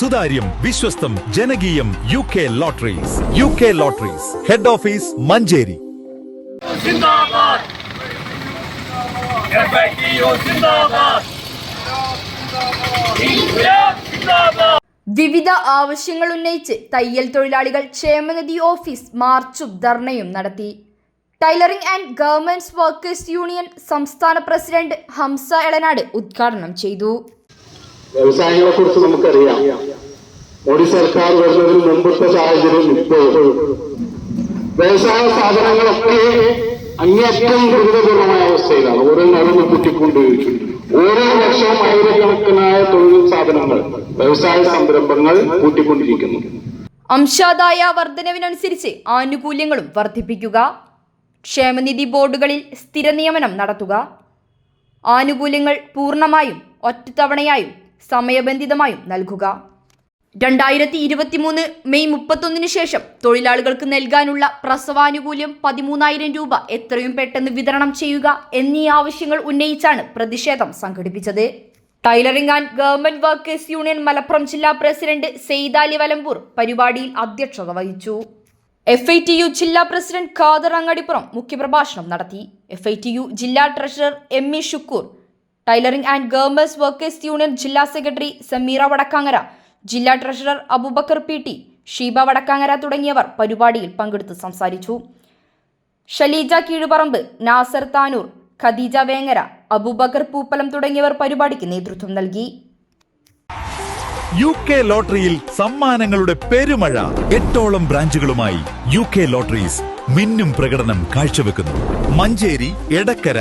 സുതാര്യം വിശ്വസ്തം ജനകീയം U K lotteries U K lotteries head office Manjeri. വിവിധ ആവശ്യങ്ങൾ ഉന്നയിച്ച് തയ്യൽ തൊഴിലാളികൾ ക്ഷേമനിധി ഓഫീസ് മാർച്ചും ധർണയും നടത്തി. Tailoring and governments workers union സംസ്ഥാന പ്രസിഡന്റ് ഹംസ എളനാട് ഉദ്ഘാടനം ചെയ്തു. വ്യവസായങ്ങളെ കുറിച്ച് നമുക്കറിയാം. മോഡി സർക്കാർ വരുന്നതിന് മുമ്പത്തെ സാഹചര്യം ഇപ്പോഴും വ്യവസായ സ്ഥാപനങ്ങളൊക്കെ അങ്ങേയറ്റം ദുരിതപൂർവമായ അവസ്ഥയിലാണ്. ഓരോ നടന്ന് കുറ്റിക്കൊണ്ടിരിക്കുന്നു ഓരോ വർഷവും ആയിരക്കണക്കിനായ തൊഴിൽ സ്ഥാപനങ്ങൾ വ്യവസായ സംരംഭങ്ങൾ കൂട്ടിക്കൊണ്ടിരിക്കുന്നു. അംശാദായ വർധനവിനനുസരിച്ച് ആനുകൂല്യങ്ങളും വർദ്ധിപ്പിക്കുക. ക്ഷേമനിധി ബോർഡുകളിൽ സ്ഥിര നിയമനം നടത്തുക. ആനുകൂല്യങ്ങൾ പൂർണമായും ഒറ്റത്തവണയായും സമയബന്ധിതമായും നൽകുക. രണ്ടായിരത്തി ഇരുപത്തിമൂന്ന് മെയ് മുപ്പത്തൊന്നിന് ശേഷം തൊഴിലാളികൾക്ക് നൽകാനുള്ള പ്രസവാനുകൂല്യം പതിമൂന്നായിരം രൂപ എത്രയും പെട്ടെന്ന് വിതരണം ചെയ്യുക എന്നീ ആവശ്യങ്ങൾ ഉന്നയിച്ചാണ് പ്രതിഷേധം സംഘടിപ്പിച്ചത്. Tailoring and government workers union Malappuram ജില്ലാ പ്രസിഡന്റ് സെയ്താലി വലമ്പൂർ പരിപാടിയിൽ അധ്യക്ഷത വഹിച്ചു. എഫ് ഐ ടി യു ജില്ലാ പ്രസിഡന്റ് ഖാദർ അങ്ങാടിപ്പുറം മുഖ്യപ്രഭാഷണം നടത്തി. എഫ് ഐ ടി യു ജില്ലാ treasurer M E Shukkur tailoring and government workers union ജില്ലാ സെക്രട്ടറി സമീറ വടക്കാങ്ങര ജില്ലാ treasurer Aboobacker P T Sheeba Vadakkangara തുടങ്ങിയവർ പരിപാടിയിൽ പങ്കെടുത്ത് സംസാരിച്ചു. ഷലീജ കീഴുപറമ്പ് നാസർ താനൂർ ഖദീജ വേങ്ങര അബൂബക്കർ പൂപ്പലം തുടങ്ങിയവർ പരിപാടിക്ക് നേതൃത്വം നൽകി. യു കെ ലോട്ടറിയിൽ സമ്മാനങ്ങളുടെ പെരുമഴ. എട്ടോളം ബ്രാഞ്ചുകളുമായി യു കെ ലോട്ടറീസ് മിന്നും പ്രകടനം കാഴ്ചവെക്കുന്നു. മഞ്ചേരി എടക്കര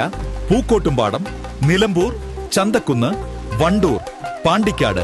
പൂക്കോട്ടുംപാടം നിലമ്പൂർ ചന്തക്കുന്ന് വണ്ടൂർ പാണ്ടിക്കാട്